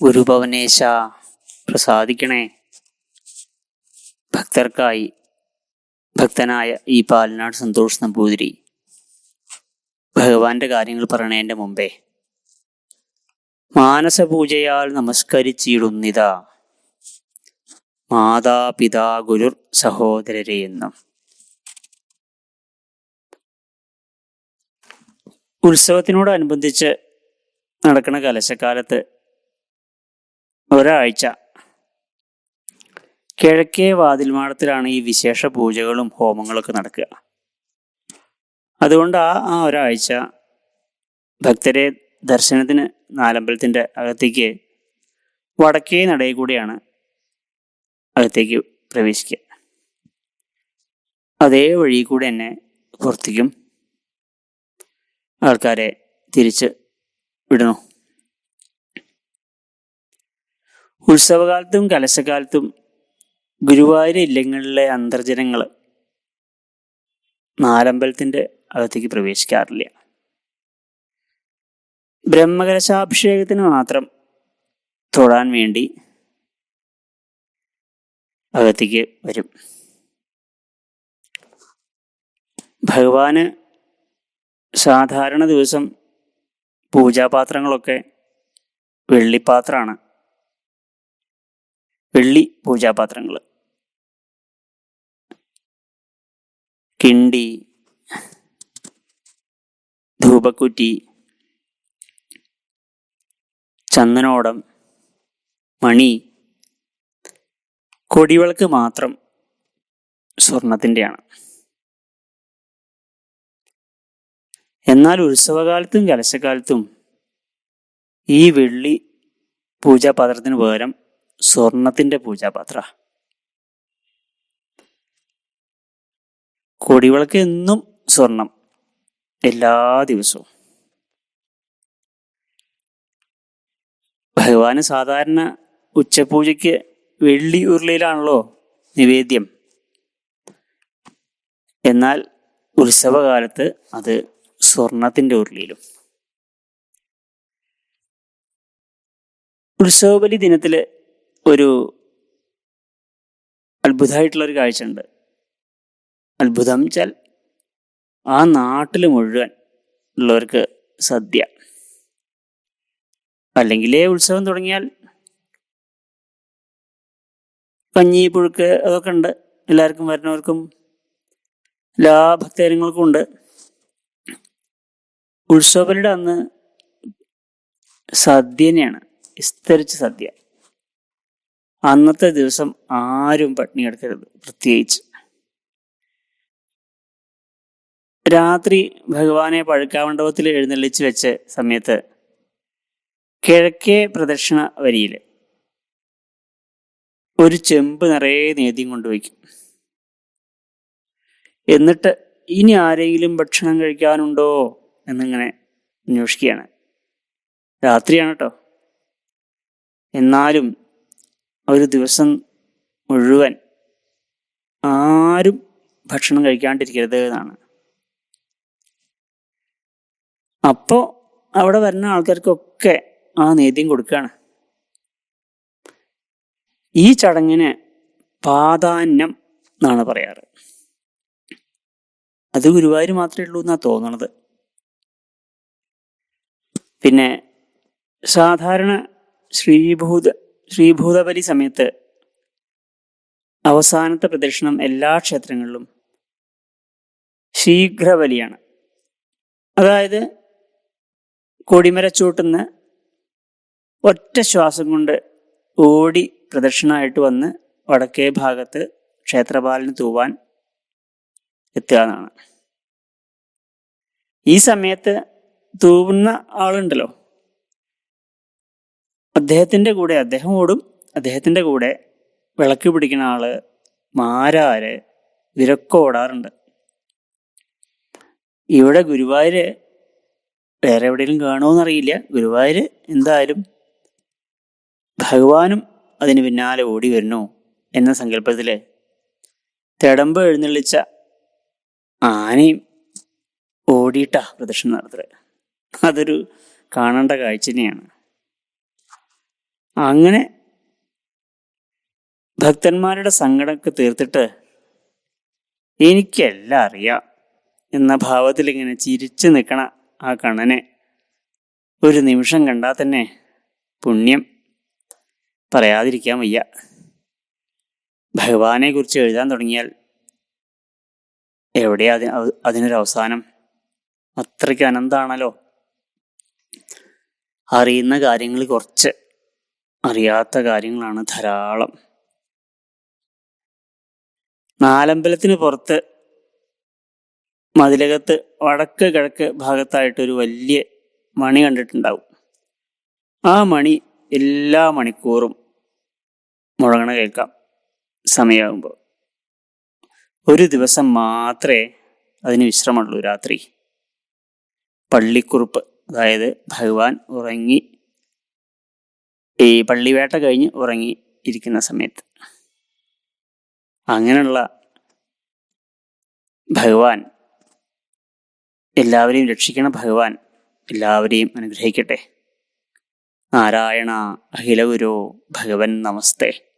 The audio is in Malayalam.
ഗുരുഭവനേശ പ്രസാദിക്കണേ. ഭക്തർക്കായി ഭക്തനായ ഈ പാലനാട് സന്തോഷ് നമ്പൂതിരി ഭഗവാന്റെ കാര്യങ്ങൾ പറയണേന്റെ മുമ്പേ മാനസപൂജയാൽ നമസ്കരിച്ചിടുന്നിത മാതാപിതാ ഗുരുർ സഹോദരരെ എന്നും. ഉത്സവത്തിനോടനുബന്ധിച്ച് നടക്കുന്ന കലശക്കാലത്ത് ഒരാഴ്ച. കിഴക്കേ വാതിൽമാടത്തിലാണ് ഈ വിശേഷ പൂജകളും ഹോമങ്ങളൊക്കെ നടക്കുക. അതുകൊണ്ട് ആ ആ ഒരാഴ്ച ഭക്തരെ ദർശനത്തിന് നാലമ്പലത്തിന്റെ അകത്തേക്ക് വടക്കേ നടയിൽ കൂടിയാണ് അകത്തേക്ക് പ്രവേശിക്കുക. അതേ വഴി കൂടെ തന്നെ പുറത്തേക്കും ആൾക്കാരെ തിരിച്ച് വിടണു. ഉത്സവകാലത്തും കലശകാലത്തും ഗുരുവായൂർ ഇല്ലങ്ങളിലെ അന്തർജനങ്ങൾ നാലമ്പലത്തിന്റെ അകത്തേക്ക് പ്രവേശിക്കാറില്ല. ബ്രഹ്മകലശാഭിഷേകത്തിന് മാത്രം തൊടാൻ വേണ്ടി അകത്തേക്ക് വരും. ഭഗവാന് സാധാരണ ദിവസം പൂജാപാത്രങ്ങളൊക്കെ വെള്ളിപ്പാത്രമാണ്. വെള്ളി പൂജാപാത്രങ്ങൾ കിണ്ടി ധൂപക്കുറ്റി ചന്ദനോടം മണി കൊടിവിളക്ക് മാത്രം സ്വർണത്തിന്റെയാണ്. എന്നാൽ ഉത്സവകാലത്തും കലശക്കാലത്തും ഈ വെള്ളി പൂജാപാത്രത്തിന് പകരം സ്വർണത്തിന്റെ പൂജാപാത്ര. കൊടിവിളക്ക് എന്നും സ്വർണം എല്ലാ ദിവസവും. ഭഗവാന് സാധാരണ ഉച്ചപൂജയ്ക്ക് വെള്ളി ഉരുളിയിലാണല്ലോ നിവേദ്യം. എന്നാൽ ഉത്സവകാലത്ത് അത് സ്വർണത്തിന്റെ ഉരുളിയിലും. ഉത്സവബലി ദിനത്തിൽ ഒരു അത്ഭുതമായിട്ടുള്ളൊരു കാഴ്ച ഉണ്ട് അത്ഭുതം വെച്ചാൽ ആ നാട്ടിൽ മുഴുവൻ ഉള്ളവർക്ക് സദ്യ. അല്ലെങ്കിലേ ഉത്സവം തുടങ്ങിയാൽ കഞ്ഞി പുഴുക്ക് അതൊക്കെ ഉണ്ട്. എല്ലാവർക്കും വരുന്നവർക്കും എല്ലാ ഭക്തജനങ്ങൾക്കും ഉണ്ട്. ഉത്സവരുടെ അന്ന് സദ്യനെയാണ് വിസ്തരിച്ച സദ്യ. അന്നത്തെ ദിവസം ആരും പട്ടിണി കിടക്കരുത് പ്രത്യേകിച്ച്. രാത്രി ഭഗവാനെ പഴുക്കാമണ്ഡപത്തിൽ എഴുന്നള്ളിച്ച് വെച്ച സമയത്ത് കിഴക്കേ പ്രദക്ഷിണ വരിയിൽ ഒരു ചെമ്പ് നിറയെ നേദ്യം കൊണ്ടുവയ്ക്കും എന്നിട്ട് ഇനി ആരെങ്കിലും ഭക്ഷണം കഴിക്കാനുണ്ടോ എന്നിങ്ങനെ അന്വേഷിക്കുകയാണ്. രാത്രിയാണ് കേട്ടോ എന്നാലും ഒരു ദിവസം മുഴുവൻ ആരും ഭക്ഷണം കഴിക്കാണ്ടിരിക്കരുത് എന്നാണ്. അപ്പോൾ അവിടെ വരുന്ന ആൾക്കാർക്കൊക്കെ ആ നേദ്യം കൊടുക്കുകയാണ് ഈ ചടങ്ങിന് പാതാന്നം എന്നാണ് പറയാറ്. അത് ഗുരുവായൂർ മാത്രമേ ഉള്ളൂ എന്നാ തോന്നണത്. പിന്നെ സാധാരണ ശ്രീഭൂത ശ്രീഭൂതബലി സമയത്ത് അവസാനത്തെ പ്രദക്ഷിണം എല്ലാ ക്ഷേത്രങ്ങളിലും ശീഘ്രബലിയാണ്. അതായത് കൊടിമരച്ചൂട്ടുന്ന ഒറ്റ ശ്വാസം കൊണ്ട് ഓടി പ്രദക്ഷിണമായിട്ട് വന്ന് വടക്കേ ഭാഗത്ത് ക്ഷേത്രപാലിന് തൂവാൻ എത്തുക എന്നാണ് ഈ സമയത്ത് തൂവുന്ന ആളുണ്ടല്ലോ. അദ്ദേഹത്തിന്റെ കൂടെ അദ്ദേഹം ഓടും അദ്ദേഹത്തിന്റെ കൂടെ വിളക്ക് പിടിക്കുന്ന ആൾ മാരാര് ഇവരൊക്കെ ഓടാറുണ്ട്. ഇവിടെ ഗുരുവായൂര് വേറെ എവിടെയെങ്കിലും കാണുമെന്നറിയില്ല ഗുരുവായൂര് എന്തായാലും ഭഗവാനും അതിന് പിന്നാലെ ഓടി വരുന്നു എന്ന സങ്കല്പത്തിൽ തിടമ്പ് എഴുന്നള്ളിച്ച ആനയും ഓടിയിട്ടാ പ്രദക്ഷിണം നടത്തുക അതൊരു കാണേണ്ട കാഴ്ച തന്നെയാണ്. അങ്ങനെ ഭക്തന്മാരുടെ സങ്കടമൊക്കെ തീർത്തിട്ട് എനിക്കെല്ലാം അറിയാം എന്ന ഭാവത്തിൽ ഇങ്ങനെ ചിരിച്ചു നിൽക്കണ ആ കണ്ണനെ ഒരു നിമിഷം കണ്ടാൽ തന്നെ പുണ്യം പറയാതിരിക്കാൻ വയ്യ. ഭഗവാനെ കുറിച്ച് എഴുതാൻ തുടങ്ങിയാൽ എവിടെയാ അതി അവ- അതിനൊരു അവസാനം? അത്രയ്ക്ക് അനന്താണല്ലോ. അറിയുന്ന കാര്യങ്ങൾ കുറച്ച്. അറിയാത്ത കാര്യങ്ങളാണ് ധാരാളം. നാലമ്പലത്തിന് പുറത്ത് മതിലകത്ത് വടക്ക് കിഴക്ക് ഭാഗത്തായിട്ടൊരു വലിയ മണി കണ്ടിട്ടുണ്ടാവും. ആ മണി എല്ലാ മണിക്കൂറും മുഴങ്ങണ കേൾക്കാം സമയമാകുമ്പോൾ ഒരു ദിവസം മാത്രമേ അതിന് വിശ്രമമുള്ളൂ രാത്രി. പള്ളിക്കുറുപ്പ് അതായത് ഭഗവാൻ ഉറങ്ങി ഈ പള്ളിവേട്ട കഴിഞ്ഞ് ഉറങ്ങി ഇരിക്കുന്ന സമയത്ത്. അങ്ങനെയുള്ള ഭഗവാൻ എല്ലാവരെയും രക്ഷിക്കണ ഭഗവാൻ എല്ലാവരെയും അനുഗ്രഹിക്കട്ടെ. നാരായണ അഖിലഗുരു ഭഗവൻ നമസ്തേ.